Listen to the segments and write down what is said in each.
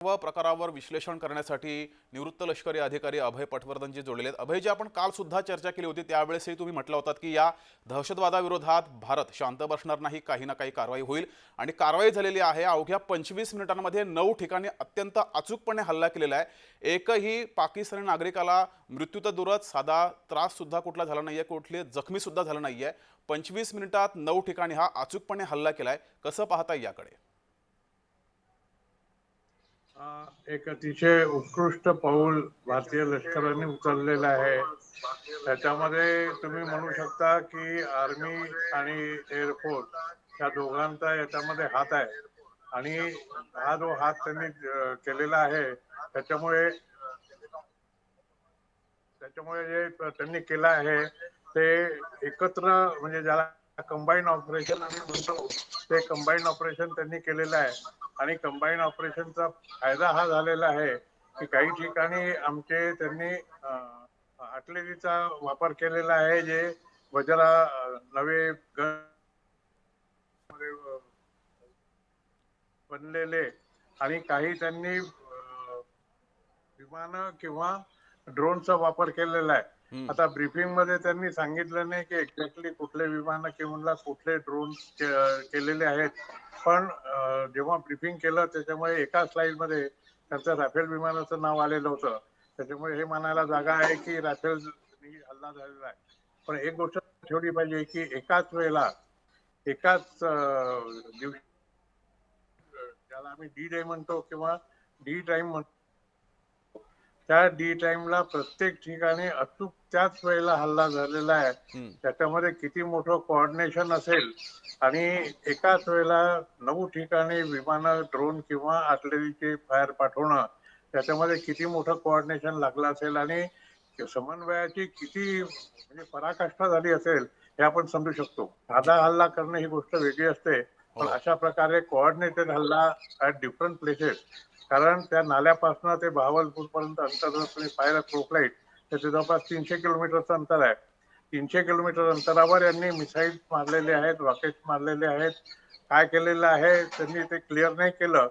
सर्व प्रकारावर विश्लेषण करण्यासाठी निवृत्त लष्करी अधिकारी अभय पटवर्धनजी जोडलेले आहेत. अभयजी आपण काल सुद्धा चर्चा केली होती. त्यावेळेसही तुम्ही म्हटलं होतात की या दहशतवादाविरोधात भारत शांत बसणार नाही काही ना काही कारवाई होईल. आणि कारवाई झालेली आहे. अवघ्या पंचवीस मिनिटांमध्ये नऊ ठिकाणी अत्यंत अचूकपणे हल्ला केलेला आहे. एकही पाकिस्तानी नागरिकाला मृत्यू तर दूरच साधा त्रास सुद्धा कुठला झाला नाहीये कुठले जखमी सुद्धा झालं नाहीये. पंचवीस मिनिटात नऊ ठिकाणी हा अचूकपणे हल्ला केला आहे कसं पाहता याकडे? एक अतिशय उत्कृष्ट पाऊल भारतीय लष्कराने उचललेलं आहे. त्याच्यामध्ये तुम्ही म्हणू शकता की आर्मी आणि एअरफोर्स या दोघांचा याच्यामध्ये हात आहे. आणि हा जो हात त्यांनी केलेला आहे त्याच्यामुळे त्याच्यामुळे जे त्यांनी केलं आहे ते एकत्र म्हणजे ज्याला कंबाईन ऑपरेशन आम्ही म्हणतो ते कंबाईन ऑपरेशन त्यांनी केलेलं आहे. आणि कंबाईन ऑपरेशनचा फायदा हा झालेला आहे की काही ठिकाणी आमचे त्यांनी आटलेरीचा वापर केलेला आहे जे वजरा नवे बनलेले. आणि काही त्यांनी विमान किंवा ड्रोनचा वापर केलेला आहे. आता ब्रीफिंगमध्ये त्यांनी सांगितलं नाही की एक्झॅक्टली कुठले विमान किंवा कुठले ड्रोन केलेले आहेत. पण जेव्हा ब्रीफिंग केलं त्याच्यामुळे एका स्लाइडमध्ये त्यांचं राफेल विमानाचं नाव आलेलं होतं. त्याच्यामुळे हे मानायला जागा आहे की राफेल हल्ला झालेला आहे. पण एक गोष्ट ठेवली पाहिजे की एकाच वेळेला एकाच दिवशी ज्याला आम्ही डी डे म्हणतो किंवा डी टाइम म्हणतो त्या डी टाइमला प्रत्येक ठिकाणी अचूक त्याच वेळेला हल्ला झालेला आहे. त्याच्यामध्ये किती मोठं कोऑर्डिनेशन असेल आणि एकाच वेळेला नऊ ठिकाणी विमानं ड्रोन किंवा आर्टिलरीचे फायर पाठवणं त्याच्यामध्ये किती मोठं कोऑर्डिनेशन लागलं असेल आणि समन्वयाची किती म्हणजे पराकाष्ठा झाली असेल हे आपण समजू शकतो साधा हल्ला करणं ही गोष्ट वेगळी असते पण हो. अशा प्रकारे कोऑर्डिनेटेड हल्ला ऍट डिफरंट प्लेसेस कारण त्या नाल्यापासून ते बहावलपूर पर्यंत अंतर जर तुम्ही पाहिलं क्रोफ्लाईट तर ते जवळपास तीनशे किलोमीटरचं अंतर आहे. तीनशे किलोमीटर अंतरावर यांनी मिसाईल मारलेले आहेत रॉकेट मारलेले आहेत. काय केलेलं आहे त्यांनी ते क्लिअर नाही केलं.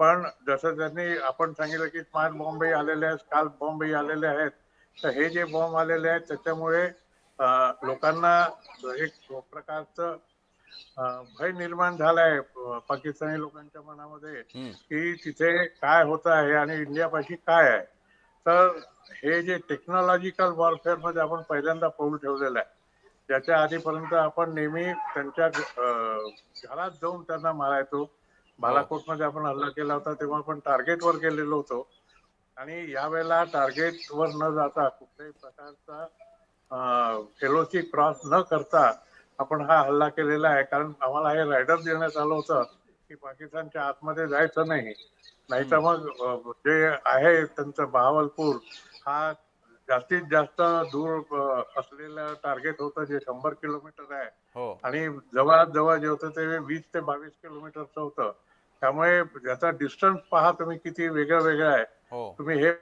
पण जसं त्यांनी आपण सांगितलं की स्मार्ट बॉम्बही आलेले आहेत काल बॉम्बही आलेले आहेत. तर हे जे बॉम्ब आलेले आहेत त्याच्यामुळे लोकांना एक प्रकारचं भय निर्माण झालाय पाकिस्तानी लोकांच्या मनामध्ये. की तिथे काय होत आहे आणि इंडियापाशी काय आहे. तर हे जे टेक्नॉलॉजिकल वॉरफेअरमध्ये आपण पहिल्यांदा पाऊल ठेवलेलं आहे. ज्याच्या आधीपर्यंत आपण नेहमी त्यांच्या घरात जाऊन त्यांना मारायचो. बालाकोटमध्ये आपण हल्ला केला होता तेव्हा आपण टार्गेटवर गेलेलो होतो. आणि यावेळेला टार्गेटवर न जाता कुठल्याही प्रकारचा फेलोची क्रॉस न करता आपण हा हल्ला केलेला आहे. कारण आम्हाला हे रायडर देण्यात आलं होतं की पाकिस्तानच्या आतमध्ये जायचं नाही. नाही तर मग जे आहे त्यांचं बहावलपूर हा जास्तीत जास्त दूर असलेलं टार्गेट होतं जे शंभर किलोमीटर आहे. हो. आणि जवळात जवळ जे होतं ते वीस ते बावीस किलोमीटरचं होतं. त्यामुळे त्याचा डिस्टन्स पहा तुम्ही किती वेगळं वेगळं आहे. हो. तुम्ही हे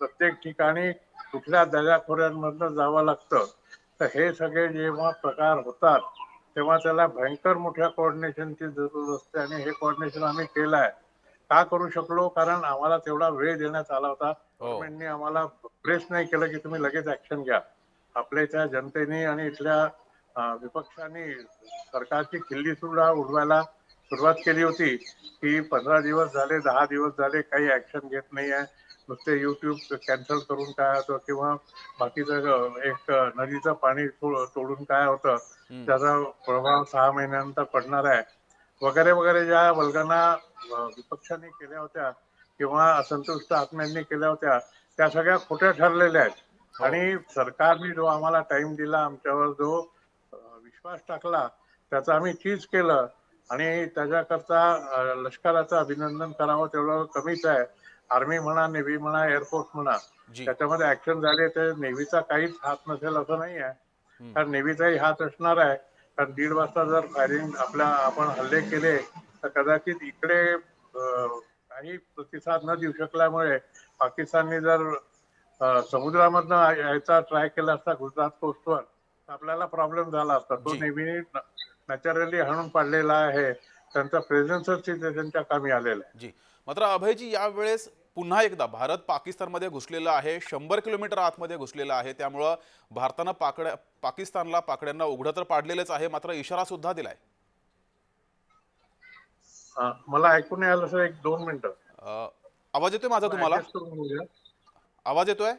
प्रत्येक ठिकाणी कुठल्या दऱ्याखोऱ्यांमधनं जावं लागतं. तर हे सगळे जेव्हा प्रकार होतात तेव्हा त्याला भयंकर मोठ्या कोऑर्डिनेशनची जरूर असते आणि हे कोऑर्डिनेशन आम्ही केलं आहे. का करू शकलो? कारण आम्हाला तेवढा वेळ देण्यात आला होता. गव्हर्नमेंटने आम्हाला प्रेस नाही केलं की तुम्ही लगेच ऍक्शन घ्या. आपल्या इथल्या जनतेने आणि इथल्या विपक्षांनी सरकारची खिल्ली सुद्धा उडवायला सुरुवात केली होती की पंधरा दिवस झाले दहा दिवस झाले काही ऍक्शन घेत नाही आहे नुसते युट्यूब कॅन्सल करून काय होतं किंवा बाकीचं एक नदीचं पाणी तोडून काय होतं. त्याचा प्रभाव सहा महिन्यानंतर पडणार आहे वगैरे वगैरे ज्या वल्गना अं, विपक्षांनी केल्या होत्या किंवा असंतुष्ट आत्म्यांनी केल्या होत्या त्या सगळ्या खोट्या ठरलेल्या आहेत हो. आणि सरकारने जो आम्हाला टाइम दिला आमच्यावर जो विश्वास टाकला त्याचं आम्ही चीज केलं आणि त्याच्याकरता लष्कराचं अभिनंदन करावं तेवढं कमीच आहे आर्मी म्हणा नेव्ही म्हणा एअरफोर्स म्हणा त्याच्यामध्ये ऍक्शन झाले तर नेव्हीचा काहीच हात नसेल असं नाही आहे. कारण नेव्हीचाही हात असणार आहे. कारण दीड वाजता जर फायरिंग आपल्या आपण हल्ले केले तर कदाचित इकडे काही प्रतिसाद न देऊ शकल्यामुळे पाकिस्तानने जर समुद्रामधनं यायचा ट्राय केला असता गुजरात कोस्टवर तर आपल्याला प्रॉब्लेम झाला असता. तो. नेव्हीने नॅचरली हाणून पाडलेला आहे. त्यांचा प्रेझेन्सच त्यांच्या कामी आलेला आहे. मात्र अभयजी यावेळेस पुन्हा एकदा भारत पाकिस्तानमध्ये घुसलेला आहे शंभर किलोमीटर आतमध्ये घुसलेला आहे. त्यामुळं भारतानं पाकड्या पाकिस्तानला पाकड्यांना उघडं तर पाडलेलंच आहे मात्र इशारा सुद्धा दिलाय. मला ऐकून आलं सर एक दोन मिनिटं. आवाज येतोय माझा तुम्हाला. आवाज येतोय?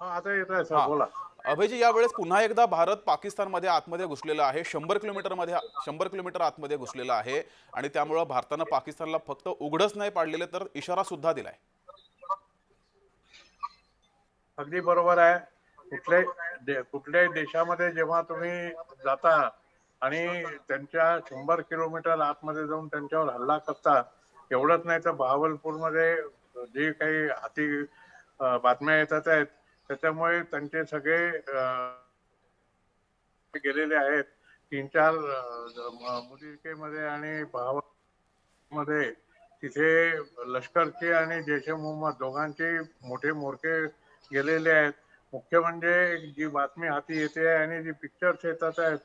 हा आता येत आहे सर हा. बोला. अभयजी यावेळेस पुन्हा एकदा भारत पाकिस्तानमध्ये आतमध्ये घुसलेला आहे. शंभर किलोमीटरमध्ये शंभर किलोमीटर आतमध्ये घुसलेला आहे. आणि त्यामुळं भारतानं पाकिस्तानला फक्त उघडच नाही पाडलेले तर इशारा सुद्धा दिलाय. अगदी बरोबर आहे. कुठल्याही दे- कुठल्याही देशामध्ये जेव्हा तुम्ही जाता आणि त्यांच्या शंभर किलोमीटर आतमध्ये जाऊन त्यांच्यावर हल्ला करता एवढंच नाही तर बहावलपूरमध्ये जे काही हाती बातम्या येतात आहेत त्याच्यामुळे त्यांचे सगळे गेलेले आहेत. तीन चार मुदिकेमध्ये आणि बहावलमध्ये तिथे लष्करचे आणि जैश ए मोहम्मद दोघांचे मोठे मोर्चे गेलेले आहेत. मुख्य म्हणजे जी बातमी हाती येते आणि जी पिक्चर्स येतात आहेत.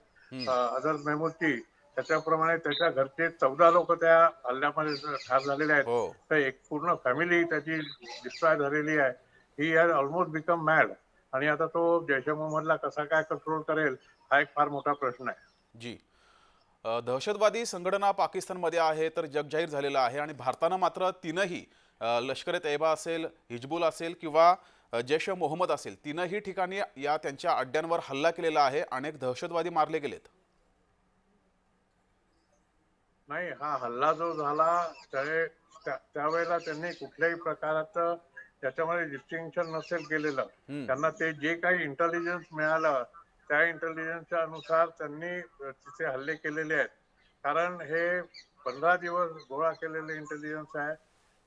अझर मेहमूदची त्याच्याप्रमाणे त्याच्या घरचे चौदा लोक त्या हल्ल्यामध्ये ठार झालेले आहेत. हो. तर एक पूर्ण फॅमिली त्याची डिस्ट्रॉय झालेली आहे. He has almost become mad आणि आता तो जैश मोहम्मदला कसा काय कंट्रोल करेल हा एक फार मोठा प्रश्न आहे. जी. दहशतवादी संघटना पाकिस्तानमध्ये आहे तर जग जाहीर झालेलं आहे आणि भारतानं मात्र तीनही लष्कर ए तैयबा असेल हिजबुल असेल किंवा जैश ए मोहम्मद असेल तीनही ठिकाणी या त्यांच्या अड्ड्यांवर हल्ला केलेला आहे अनेक दहशतवादी मारले गेलेत. नाही हा हल्ला जो झाला त्यावे- त्या- त्यावेळेला त्यांनी कुठल्याही प्रकाराचं त्याच्यामध्ये डिस्टिंक्शन नसेल केलेलं. त्यांना ते जे काही इंटेलिजन्स मिळालं त्या इंटेलिजन्सच्या अनुसार त्यांनी तिथे हल्ले केलेले आहेत. कारण हे पंधरा दिवस गोळा केलेले इंटेलिजन्स आहे.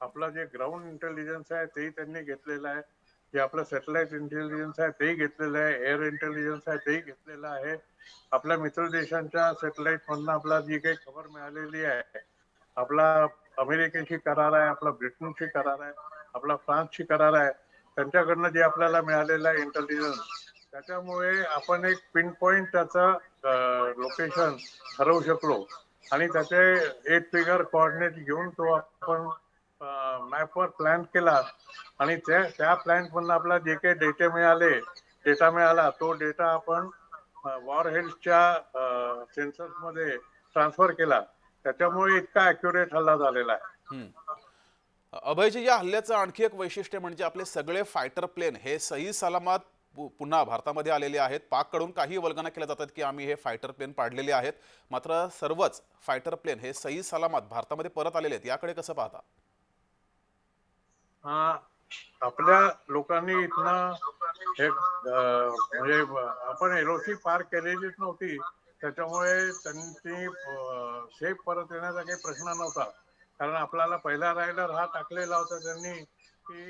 आपलं जे ग्राउंड इंटेलिजन्स आहे तेही त्यांनी घेतलेलं आहे. जे आपलं सॅटेलाइट इंटेलिजन्स आहे तेही घेतलेलं आहे. एअर इंटेलिजन्स आहे तेही घेतलेलं आहे. आपल्या मित्र देशांच्या सॅटेलाइट मधनं आपला जी काही खबर मिळालेली आहे आपला अमेरिकेशी करार आहे आपला ब्रिटनशी करार आहे आपला फ्रान्सशी करार आहे. त्यांच्याकडनं जे आपल्याला मिळालेला आहे इंटेलिजन्स त्याच्यामुळे आपण एक पिन पॉइंट त्याचं लोकेशन ठरवू शकलो. आणि त्याचे एट फिगर कोऑर्डिनेट घेऊन तो आपण मॅपवर प्लॅन केला. आणि त्या त्या प्लॅन आपला जे काही डेटे मिळाले डेटा मिळाला तो डेटा आपण वॉर हेल्थच्या सेन्सर्समध्ये ट्रान्सफर केला. त्याच्यामुळे इतका अॅक्युरेट हल्ला झालेला आहे. अभयजी या हल्ल्याचं आणखी एक वैशिष्ट्य म्हणजे आपले सगळे फायटर प्लेन हे सही सलामत पुन्हा भारतामध्ये आलेले आहेत. पाककडून काही वल्गना केल्या जातात की आम्ही हे फायटर प्लेन पाडलेले आहेत. मात्र सर्वच फायटर प्लेन हे सही सलामत भारतामध्ये परत आलेले आहेत. याकडे कसं पाहता? हा आपल्या लोकांनी इथनं हे म्हणजे आपण एलओसी पार केलेलीच नव्हती. त्याच्यामुळे त्यांची सेफ परत येण्याचा काही प्रश्न नव्हता. कारण आपल्याला पहिला रायडर हा टाकलेला होता त्यांनी की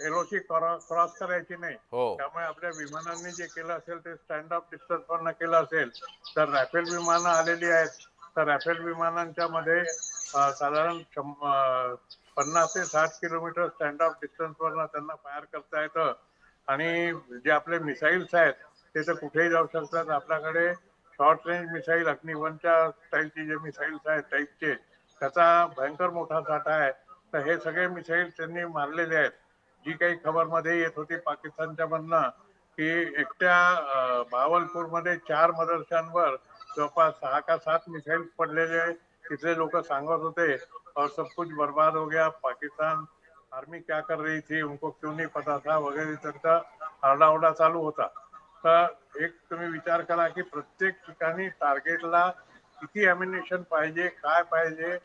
एलओसी क्रॉस करायची नाही. हो. त्यामुळे आपल्या विमानांनी जे केलं असेल ते स्टँड ऑफ डिस्टन्स वरनं केलं असेल तर राफेल विमानं आलेली आहेत. तर राफेल विमानांच्या मध्ये साधारण पन्नास ते साठ किलोमीटर स्टँड ऑफ डिस्टन्स वरनं त्यांना फायर करता येतं. आणि जे आपले मिसाईल्स आहेत ते तर कुठेही जाऊ शकतात. आपल्याकडे शॉर्ट रेंज मिसाईल अग्निवनच्या स्टाईलचे जे मिसाईल्स आहेत टाईपचे त्याचा भयंकर मोठा साठा आहे. तर हे सगळे मिसाईल त्यांनी मारलेले आहेत. जी काही खबरमध्ये येत होती पाकिस्तानच्या म्हणणं की एकट्या अं, बहावलपूरमध्ये चार मदरशांवर जवळपास सहा का सात मिसाईल पडलेले तिथले लोक सांगत होते और सब कुछ बर्बाद हो गया पाकिस्तान आर्मी क्या कर रही थी? उनको क्यों नहीं पता था? वगैरे त्यांचा आरडाओरडा चालू होता. तर एक तुम्ही विचार करा की प्रत्येक ठिकाणी टार्गेटला किती अम्युनेशन पाहिजे काय पाहिजे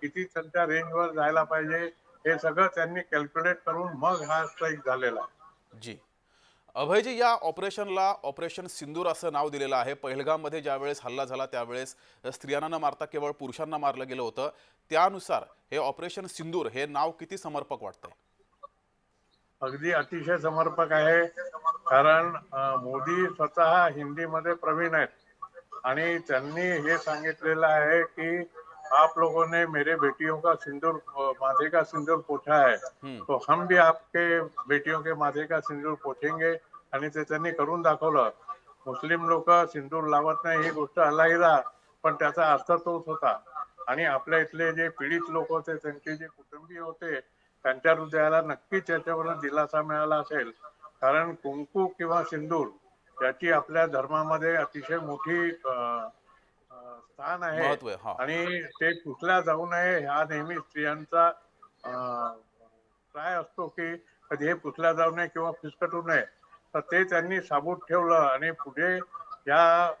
किती त्यांच्या रेंजवर जायला पाहिजे हे सगळं त्यांनी कॅल्क्युलेट करून मग हा स्ट्राईक झालेला जी. अभयजी या ऑपरेशनला ऑपरेशन सिंदूर असं नाव दिलेलं आहे. पहिलगाममध्ये ज्यावेळेस हल्ला झाला त्यावेळेस स्त्रियांना न मारता केवळ पुरुषांना मारलं गेलं होतं. त्यानुसार हे ऑपरेशन सिंदूर हे नाव किती समर्पक वाटतंय? अगदी अतिशय समर्पक आहे कारण मोदी स्वतः हिंदीमध्ये प्रवीण आहेत. आणि त्यांनी हे सांगितलेलं आहे की आप लोगों ने मेरे बेटियों का सिंदूर माथे का सिंदूर पोछा है. तो हम भी आपके बेटियों के माथे का सिंदूर पोछेंगे आणि ते त्यांनी करून दाखवलं. मुस्लिम लोक सिंदूर लावत नाही ही गोष्ट अलहिदा पण त्याचा अर्थ तोच होता. आणि आपल्या इथले जे पीडित लोक होते त्यांचे जे कुटुंबीय होते त्यांच्या हृदयाला नक्कीच याच्यावर दिलासा मिळाला असेल. कारण कुंकू किंवा सिंदूर याची आपल्या धर्मामध्ये अतिशय मोठी स्थान आहे. आणि ते पुसल्या जाऊ नये हा नेहमी स्त्रियांचा ट्राय असतो की कधी हे पुसल्या जाऊ नये किंवा फिसकटू नये. तर ते त्यांनी साबूत ठेवलं आणि पुढे या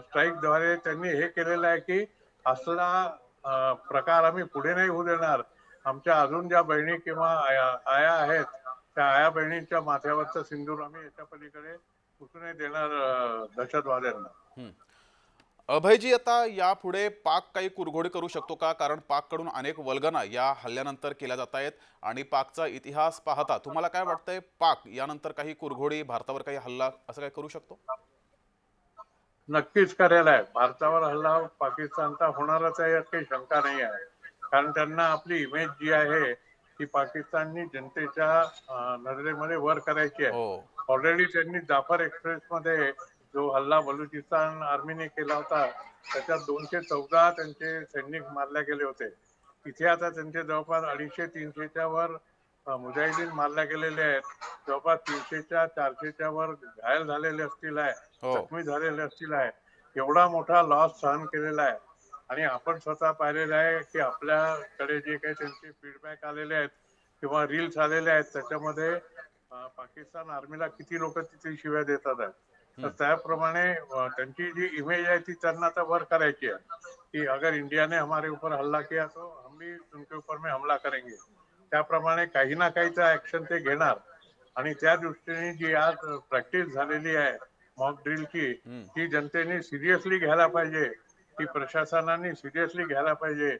स्ट्राईकद्वारे त्यांनी हे केलेलं आहे की असला प्रकार आम्ही पुढे नाही होऊ देणार. आमच्या अजून ज्या बहिणी किंवा आया आया आहेत त्या आया बहिणींच्या माथ्यावरचं सिंदूर आम्ही याच्या पलीकडे पुसू नाही देणार दहशतवाद्यांना. अभयजी आता यापुढे पाक काही कुरघोडी करू शकतो का? कारण पाककडून अनेक वल्गना या हल्ल्यानंतर केल्या जात आहेत आणि पाकचा इतिहास पाहता तुम्हाला काय वाटतंय? पाक यानंतर काही कुरघोडी भारतावर काही हल्ला असं काय करू शकतो? नक्कीच करेल आहे. भारतावर हल्ला पाकिस्तानचा होणारच आहे यात काही शंका नाही आहे. कारण त्यांना आपली इमेज जी आहे ती पाकिस्ताननी जनतेच्या नजरेमध्ये वर करायची आहे. हो. ऑलरेडी त्यांनी जाफर एक्सप्रेस मध्ये जो हल्ला बलुचिस्तान आर्मीने केला होता त्याच्यात दोनशे चौदा त्यांचे सैनिक मारले गेले होते. तिथे आता त्यांचे जवळपास अडीचशे तीनशेच्या वर मुजाहिदीन मारल्या गेलेले आहेत. जवळपास तीनशेच्या चारशेच्या वर घायल झालेले असतील आहे हो. जखमी झालेले असतील आहे. एवढा मोठा लॉस सहन केलेला आहे. आणि आपण स्वतः पाहिलेलं आहे की आपल्याकडे जे काही त्यांचे फीडबॅक आलेले आहेत किंवा रील्स आलेले आहेत त्याच्यामध्ये पाकिस्तान आर्मीला किती लोक तिथे शिव्या देतात आहेत. तर त्याप्रमाणे त्यांची जी इमेज आहे ती त्यांना आता वर करायची आहे. कि अगर इंडिया ने हमारे ऊपर हल्ला किया तो हम भी उनके ऊपर में हमला करेंगे. त्याप्रमाणे काही ना काही तर ऍक्शन ते घेणार. आणि त्या दृष्टीने जी आज प्रॅक्टिस झालेली आहे मॉक ड्रिलची. ती जनतेने सिरियसली घ्यायला पाहिजे. ती प्रशासनाने सिरियसली घ्यायला पाहिजे.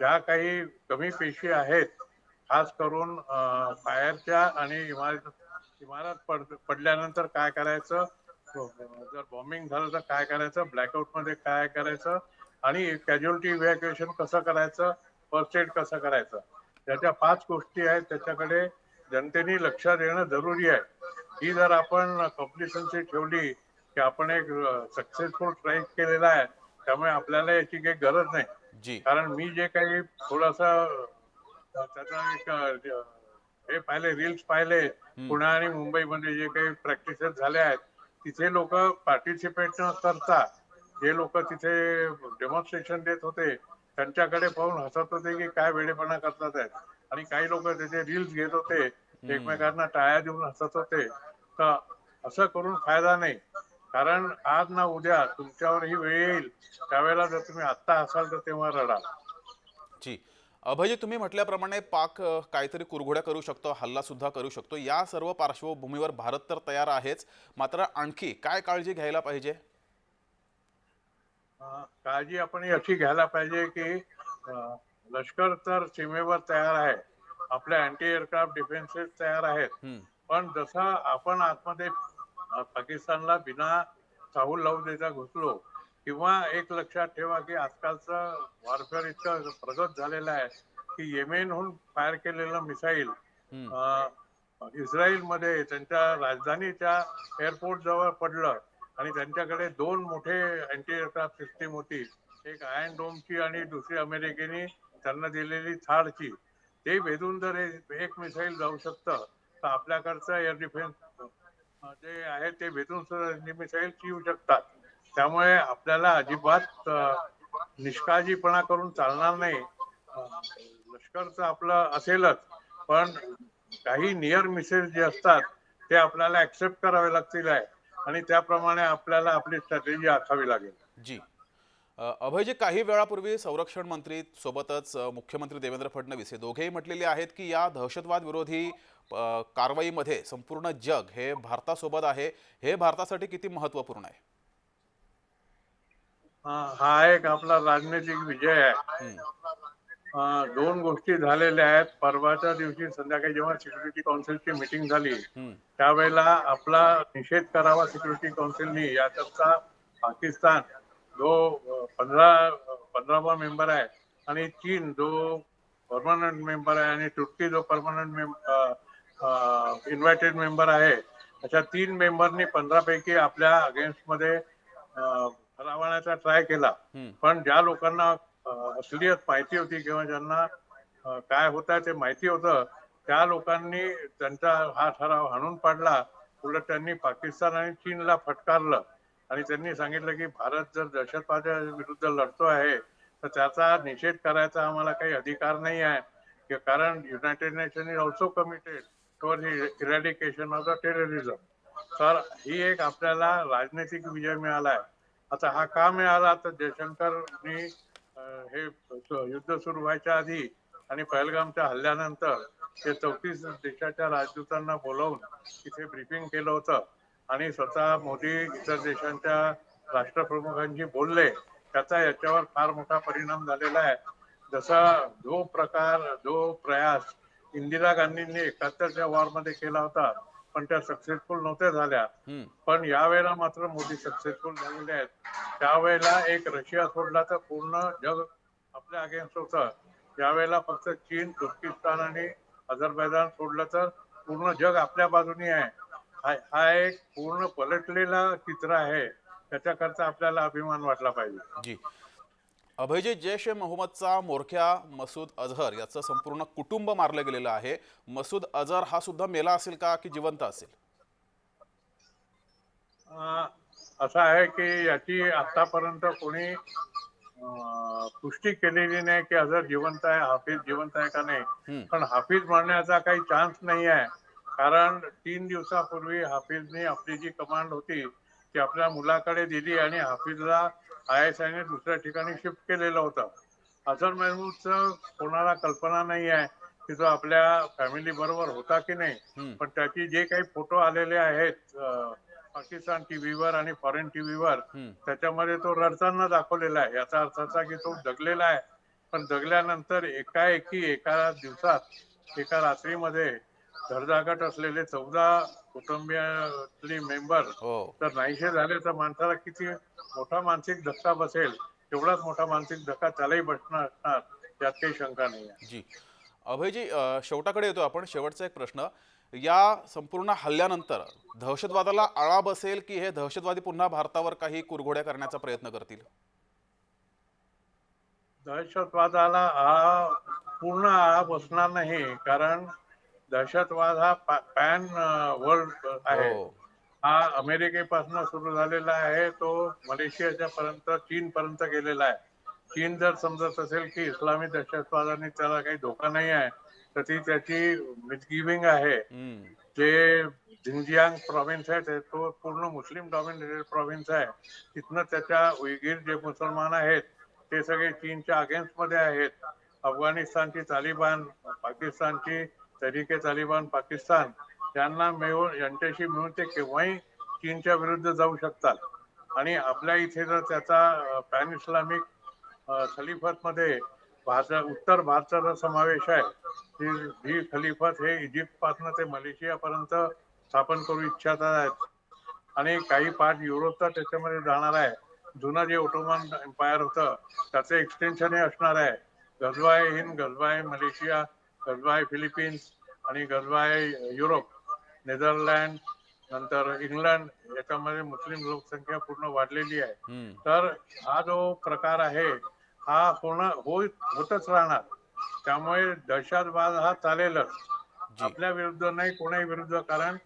ज्या काही कमी पेशी आहेत खास करून फायरच्या आणि इमारत इमारत पड पडल्यानंतर काय करायचं? जर बॉम्बिंग झालं तर काय करायचं? ब्लॅकआउटमध्ये काय करायचं? आणि कॅज्युअलिटी इव्हॅक्युएशन कसं करायचं? फर्स्ट एड कसं करायचं? त्याच्या पाच गोष्टी आहेत. त्याच्याकडे जनतेने लक्ष देणं जरुरी आहे. ही जर आपण कॉम्पिटिशनची ठेवली की आपण एक सक्सेसफुल ट्राईक केलेला आहे त्यामुळे आपल्याला याची काही गरज नाही. कारण मी जे काही थोडासा त्याचा एक हे पाहिले रील्स पाहिले पुणे आणि मुंबईमध्ये जे काही प्रॅक्टिसेस झाल्या आहेत तिथे लोक पार्टिसिपेट न करता जे लोक तिथे डेमॉन्स्ट्रेशन देत होते त्यांच्याकडे पाहून हसत होते की काय वेडेपणा करतात आहेत. आणि काही लोक त्याचे रील्स घेत होते एकमेकांना टाळ्या देऊन हसत होते. तर असं करून फायदा नाही. कारण आज ना उद्या तुमच्यावर ही वेळ येईल. त्यावेळेला जर तुम्ही आत्ता असाल तर तेव्हा रडा. जी. अभयजी तुम्ही म्हटल्याप्रमाणे पाक काहीतरी कुरघोड्या करू शकतो हल्ला सुद्धा करू शकतो. या सर्व पार्श्वभूमीवर भारत तर तयार आहेच. मात्र आणखी काय काळजी घ्यायला पाहिजे? काळजी आपण अशी घ्यायला पाहिजे की लष्कर तर सीमेवर तयार आहे. आपल्या अँटी एअरक्राफ्ट डिफेन्सेस तयार आहेत. पण जसं आपण आतमध्ये पाकिस्तानला बिना चाहूल लावू देता घुसलो किंवा एक लक्षात ठेवा की आजकालचं वॉरफेअर इतकं प्रगत झालेलं आहे की येमेनहून फायर केलेलं मिसाईल हम्म, अं, इस्रायलमध्ये त्यांच्या राजधानीच्या एअरपोर्ट जवळ पडलं आणि त्यांच्याकडे दोन मोठे अँटी एअरक्राफ्ट सिस्टीम होती. एक आयन डोमची आणि दुसरी अमेरिकेने त्यांना दिलेली थाडची ते भेदून जर एक मिसाईल जाऊ शकतं तर आपल्याकडचं एअर डिफेन्स जे आहे ते भेटून सुद्धा मिसाईल येऊ शकतात. त्यामुळे आपल्याला अजिबात निष्काळजीपणा करून चालणार नाही. लष्कर लष्करचं आपलं असेलच पण काही नियर मिसेस जे असतात ते आपल्याला ऍक्सेप्ट करावे लागतील आहे. आणि त्याप्रमाणे आपल्याला आपली स्ट्रॅटेजी आखावी लागेल. जी. अभयजी काही वेळापूर्वी संरक्षण मंत्री सोबतच मुख्यमंत्री देवेंद्र फडणवीस हे दोघेही म्हटलेले आहेत की या दहशतवाद विरोधी कारवाईमध्ये संपूर्ण जग हे भारतासोबत आहे. हे भारतासाठी किती महत्त्वपूर्ण आहे? हा एक आपला राजनैतिक विजय आहे. दोन गोष्टी झालेल्या आहेत. परवाच्या दिवशी संध्याकाळी जेव्हा सिक्युरिटी काउन्सिलची मिटिंग झाली त्यावेळेला आपला निषेध करावा सिक्युरिटी काउन्सिलनी याच्याचा पाकिस्तान जो पंधरा पंधरावा मेंबर आहे आणि चीन जो परमनंट मेंबर आहे आणि तुर्की जो परमनंट इन्व्हायटेड मेंबर आहे अशा तीन मेंबरनी पंधरा पैकी आपल्या अगेन्स्टमध्ये ठरावण्याचा ट्राय केला. पण ज्या लोकांना अं, असलियत माहिती होती किंवा ज्यांना काय होत आहे ते माहिती होतं त्या लोकांनी त्यांचा हा ठराव हाणून पाडला. उलट त्यांनी पाकिस्तान आणि चीनला फटकारलं. आणि त्यांनी सांगितलं की भारत जर दहशतवादा विरुद्ध लढतो आहे तर त्याचा निषेध करायचा आम्हाला काही अधिकार नाही आहे. कारण United Nation is also committed toward eradication of the terrorism तर ही एक आपल्याला राजनैतिक विजय मिळाला आहे आता हा का मिळाला? तर जयशंकरनी हे युद्ध सुरू व्हायच्या आधी आणि पहलगामच्या हल्ल्यानंतर ते चौतीस देशाच्या राजदूतांना बोलवून तिथे ब्रीफिंग केलं होतं. आणि स्वतः मोदी इतर देशांच्या राष्ट्रप्रमुखांशी बोलले त्याचा याच्यावर फार मोठा परिणाम झालेला आहे. जसा जो प्रकार जो प्रयास इंदिरा गांधींनी एकाहत्तरच्या वॉरमध्ये केला होता पण त्या सक्सेसफुल नव्हत्या झाल्या. पण यावेळेला मात्र मोदी सक्सेसफुल झालेले आहेत. त्यावेळेला एक रशिया सोडला तर पूर्ण जग आपल्या अगेन्स्ट होतं. यावेळेला फक्त चीन तुर्किस्तान आणि अझरबैजान सोडलं तर पूर्ण जग आपल्या बाजूनी आहे. हा हा एक पूर्ण पलटलेला चित्र आहे. त्याच्याकरता आपल्याला अभिमान वाटला पाहिजे. जी. अभयजी जैश ए मोहम्मदचा मोरख्या मसूद अझहर याचं संपूर्ण कुटुंब मारलं गेलेलं आहे. मसूद अझहर हा सुद्धा मेला असेल का की जिवंत असेल? असं आहे की याची आतापर्यंत कोणी पुष्टी केलेली नाही की अझर जिवंत आहे हाफिज जिवंत आहे का नाही. पण हाफिज म्हणण्याचा काही चान्स नाही आहे. कारण तीन दिवसापूर्वी हाफिजने आपली जी कमांड होती ती आपल्या मुलाकडे दिली आणि हाफिजला आय एस आयने दुसऱ्या ठिकाणी शिफ्ट केलेलं होतं अझर महमूदचं कोणाला कल्पना नाही आहे की तो आपल्या फॅमिली बरोबर होता की नाही. पण त्याचे जे काही फोटो आलेले आहेत पाकिस्तान टीव्हीवर आणि फॉरेन टीव्हीवर. त्याच्यामध्ये तो रडताना दाखवलेला आहे याचा अर्थ असा की तो जगलेला आहे पण जगल्यानंतर एकाएकी एका दिवसात एका रात्रीमध्ये धडधाकट असलेले चौदा कुटुंबियातली मेंबर हो. तर नाहीसे झाले तर माणसाला किती मोठा मानसिक धक्का बसेल? तेवढाच मोठा मानसिक धक्का त्यालाही बसणार असणार यात काही शंका नाही आहे. जी. अभयजी शेवटाकडे येतो आपण. शेवटचा एक प्रश्न. या संपूर्ण हल्ल्यानंतर दहशतवादाला आळा बसेल की हे दहशतवादी पुन्हा भारतावर काही कुरघोड्या करण्याचा प्रयत्न करतील? दहशतवादाला आळा पूर्ण आळा बसणार नाही कारण दहशतवाद हा पॅन वर्ल्ड आहे. हो. हा अमेरिकेपासून सुरू झालेला आहे. तो मलेशियाच्या पर्यंत चीन पर्यंत गेलेला आहे. चीन जर समजत असेल की इस्लामी दहशतवादाने त्याला काही धोका नाही आहे तर ती त्याची मिसगिविंग आहे. जे झिंजियांग प्रॉव्हिन्स आहे ते तो पूर्ण मुस्लिम डॉमिनेटेड प्रॉव्हिन्स आहे. तिथनं त्याच्या उयगीर जे मुसलमान आहेत ते सगळे चीनच्या अगेन्स्टमध्ये आहेत. अफगाणिस्तानची तालिबान पाकिस्तानची तरीके तालिबान पाकिस्तान त्यांना मिळून यांच्याशी मिळून ते केव्हाही चीनच्या विरुद्ध जाऊ शकतात. आणि आपल्या इथे जर त्याचा पॅन इस्लामिक खलिफत मध्ये भारत उत्तर भारताचा समावेश आहे ही ही खलिफत हे इजिप्त पासून ते मलेशिया पर्यंत स्थापन करू इच्छित आहेत. आणि काही पार्ट युरोपचा त्याच्यामध्ये जाणार आहे. जुनं जे ओटोमन एम्पायर होतं त्याचं एक्सटेन्शन हे असणार आहे. गजवाय हिंद गजवाय मलेशिया गजवाय फिलिपिन्स आणि गजवाय युरोप नेदरलँड नंतर इंग्लंड याच्यामध्ये मुस्लिम लोकसंख्या पूर्ण वाढलेली आहे. तर हा जो प्रकार आहे हा होणं होत होतच राहणार. त्यामुळे दहशतवाद हा चालेलच. आपल्या विरुद्ध नाही कोणाही विरुद्ध. कारण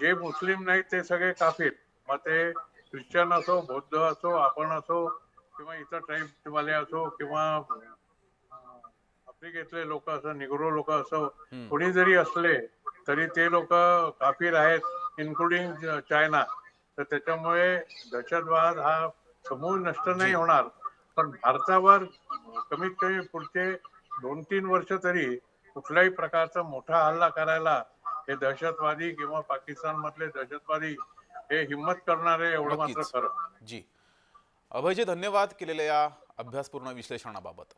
जे मुस्लिम नाही ते सगळे काफीर. मग ते ख्रिश्चन असो बौद्ध असो आपण असो किंवा इतर ट्राईब वाले असो किंवा आफ्रिकेतले लोक असो निग्रो लोक असो. कोणी जरी असले तरी ते लोक काफीर आहेत इन्क्लुडिंग चायना तर त्याच्यामुळे दहशतवाद हा समूळ नष्ट नाही होणार. पण भारतावर कमीत कमी पुढचे दोन तीन वर्ष तरी कुठल्याही प्रकारचा मोठा हल्ला करायला हे दहशतवादी किंवा पाकिस्तान मधले दहशतवादी हे हिंमत करणारे एवढं मात्र. खरं. जी. अभयजी धन्यवाद केलेल्या या अभ्यासपूर्ण विश्लेषणाबाबत.